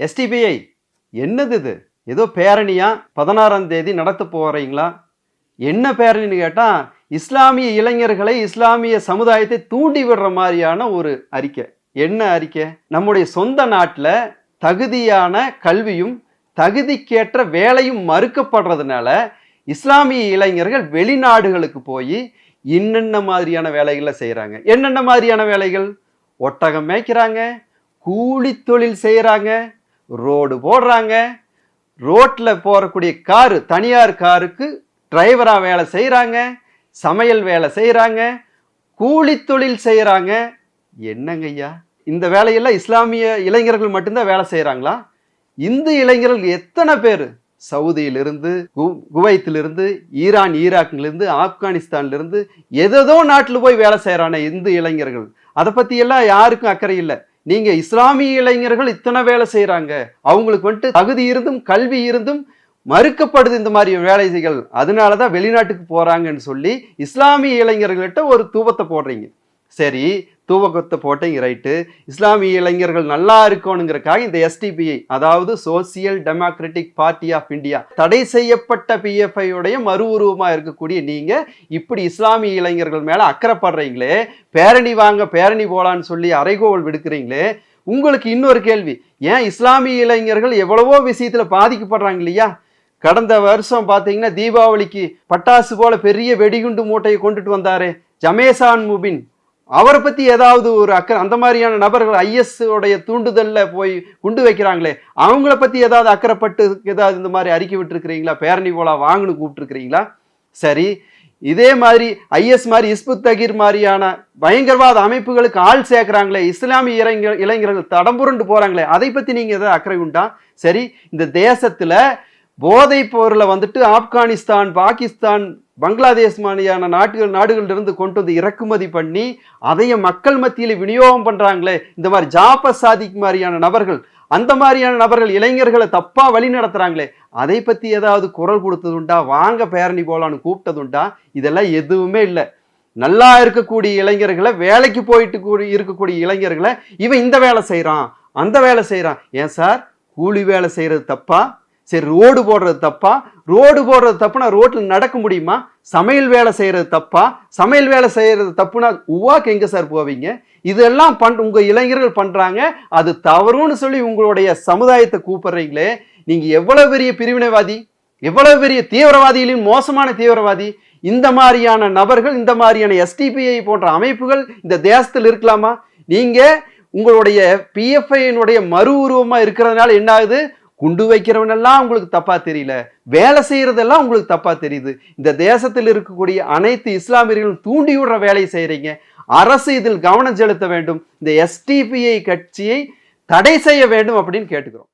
SDPI என்னது இது ஏதோ பேரணியா? பதினாறாம் தேதி நடத்த போகிறீங்களா என்ன பேரணின்னு கேட்டால் இஸ்லாமிய இளைஞர்களை இஸ்லாமிய சமுதாயத்தை தூண்டி விடுற மாதிரியான ஒரு அறிக்கை. என்ன அறிக்கை? நம்முடைய சொந்த நாட்டில் தகுதியான கல்வியும் தகுதிக்கேற்ற வேலையும் மறுக்கப்படுறதுனால இஸ்லாமிய இளைஞர்கள் வெளிநாடுகளுக்கு போய் என்னென்ன மாதிரியான வேலைகளை செய்கிறாங்க என்னென்ன மாதிரியான வேலைகள்? ஒட்டகம் மேய்க்கிறாங்க கூலி தொழில் செய்கிறாங்க ரோடு போடுறாங்க. ரோட்டில் போகக்கூடிய காரு தனியார் காருக்கு டிரைவராக வேலை செய்கிறாங்க சமையல் வேலை செய்கிறாங்க கூலி தொழில் செய்கிறாங்க என்னங்க ஐயா? இந்த வேலையெல்லாம் இஸ்லாமிய இளைஞர்கள் மட்டும்தான் வேலை செய்கிறாங்களா இந்து இளைஞர்கள் எத்தனை பேர்? சவுதியிலிருந்து கு குவைத்திலிருந்து ஈரான் ஈராக்லேருந்து ஆப்கானிஸ்தான்லேருந்து எதோ நாட்டில் போய் வேலை செய்கிறானே இந்து இளைஞர்கள். அதை பற்றியெல்லாம் யாருக்கும் அக்கறை இல்லை. நீங்க இஸ்லாமிய இளைஞர்கள் இத்தனை வேலை செய்யறாங்க அவங்களுக்கு வந்துட்டு தகுதி இருந்தும் கல்வி இருந்தும் மறுக்கப்படுது இந்த மாதிரி வேலைகள். அதனால தான் வெளிநாட்டுக்கு போறாங்கன்னு சொல்லி இஸ்லாமிய இளைஞர்கள்ட்ட ஒரு தூபத்தை போடுறீங்க. சரி தூவகத்தை போட்டீங்க ரைட்டு இஸ்லாமிய இளைஞர்கள் நல்லா இருக்கணுங்கிறக்காக இந்த எஸ்டிபிஐ அதாவது social democratic party of India தடை செய்யப்பட்ட பிஎஃப்ஐ உடைய மறு உருவமாக இருக்கக்கூடிய நீங்கள் இப்படி இஸ்லாமிய இளைஞர்கள் மேலே அக்கறைப்படுறீங்களே பேரணி வாங்க பேரணி போலான்னு சொல்லி அரைகோவல் விடுக்கிறீங்களே உங்களுக்கு இன்னொரு கேள்வி ஏன் இஸ்லாமிய இளைஞர்கள் எவ்வளவோ விஷயத்தில் பாதிக்கப்படுறாங்க இல்லையா? கடந்த வருஷம் பார்த்தீங்கன்னா தீபாவளிக்கு பட்டாசு போல பெரிய வெடிகுண்டு மூட்டையை கொண்டுட்டு வந்தாரே ஜமேசான் முபின் அவரை பற்றி ஏதாவது ஒரு அக்கறை அந்த மாதிரியான நபர்கள் ஐஎஸ் உடைய தூண்டுதலில் போய் குண்டு வைக்கிறாங்களே அவங்கள பற்றி ஏதாவது அக்கறைப்பட்டு ஏதாவது இந்த மாதிரி அறிக்கை விட்டுருக்கிறீங்களா? பேரணி போலா வாங்கன்னு கூப்பிட்டுருக்கிறீங்களா? சரி இதே மாதிரி ஐஎஸ் மாதிரி இஸ்புத் தகீர் மாதிரியான பயங்கரவாத அமைப்புகளுக்கு ஆள் சேர்க்குறாங்களே இஸ்லாமிய இளைஞர் இளைஞர்கள் தடம்புரண்டு போகிறாங்களே அதை பற்றி நீங்கள் எதாவது அக்கறை உண்டா? சரி இந்த தேசத்தில் போதைப் பொருளை வந்துட்டு ஆப்கானிஸ்தான் பாகிஸ்தான் பங்களாதேஷ் மாதிரியான நாட்டுகள் நாடுகளிலிருந்து கொண்டு வந்து இறக்குமதி பண்ணி அதையும் மக்கள் மத்தியில் விநியோகம் பண்ணுறாங்களே இந்த மாதிரி ஜாப சாதிக் மாதிரியான நபர்கள் அந்த மாதிரியான நபர்கள் இளைஞர்களை தப்பாக வழி நடத்துகிறாங்களே அதை பற்றி ஏதாவது குரல் கொடுத்ததுண்டா வாங்க பேரணி போலான்னு கூப்பிட்டதுண்டா இதெல்லாம் எதுவுமே இல்லை. நல்லா இருக்கக்கூடிய இளைஞர்களை வேலைக்கு போயிட்டு கூடி இருக்கக்கூடிய இளைஞர்களை இவன் இந்த வேலை செய்கிறான் அந்த வேலை செய்கிறான் ஏன் சார்? கூலி வேலை செய்கிறது தப்பா? சரி ரோடு போடுறது தப்பா? ரோடு போடுறது தப்புனா ரோட்டில் நடக்க முடியுமா? சமையல் வேலை செய்கிறது தப்பா? சமையல் வேலை செய்கிறது தப்புனா உவாக்கு எங்கே சார் போவீங்க? இதெல்லாம் பண் உங்கள் இளைஞர்கள் பண்ணுறாங்க அது தவறுன்னு சொல்லி உங்களுடைய சமுதாயத்தை கூப்பிடுறீங்களே நீங்கள் எவ்வளோ பெரிய பிரிவினைவாதி? எவ்வளவு பெரிய தீவிரவாதிகளின் மோசமான தீவிரவாதி? இந்த மாதிரியான நபர்கள் இந்த மாதிரியான எஸ்டிபிஐ போன்ற அமைப்புகள் இந்த தேசத்தில் இருக்கலாமா? நீங்கள் உங்களுடைய பிஎஃப்ஐனுடைய மறு உருவமாக இருக்கிறதுனால என்ன ஆகுது? குண்டு வைக்கிறவனெல்லாம் உங்களுக்கு தப்பா தெரியல. வேலை செய்யறதெல்லாம் உங்களுக்கு தப்பா தெரியுது. இந்த தேசத்தில் இருக்கக்கூடிய அனைத்து இஸ்லாமியர்களும் தூண்டி விடுற வேலையை செய்யறீங்க அரசு இதில் கவனம் செலுத்த வேண்டும். இந்த எஸ்டிபிஐ கட்சியை தடை செய்ய வேண்டும் அப்படின்னு கேட்டுக்கிறோம்.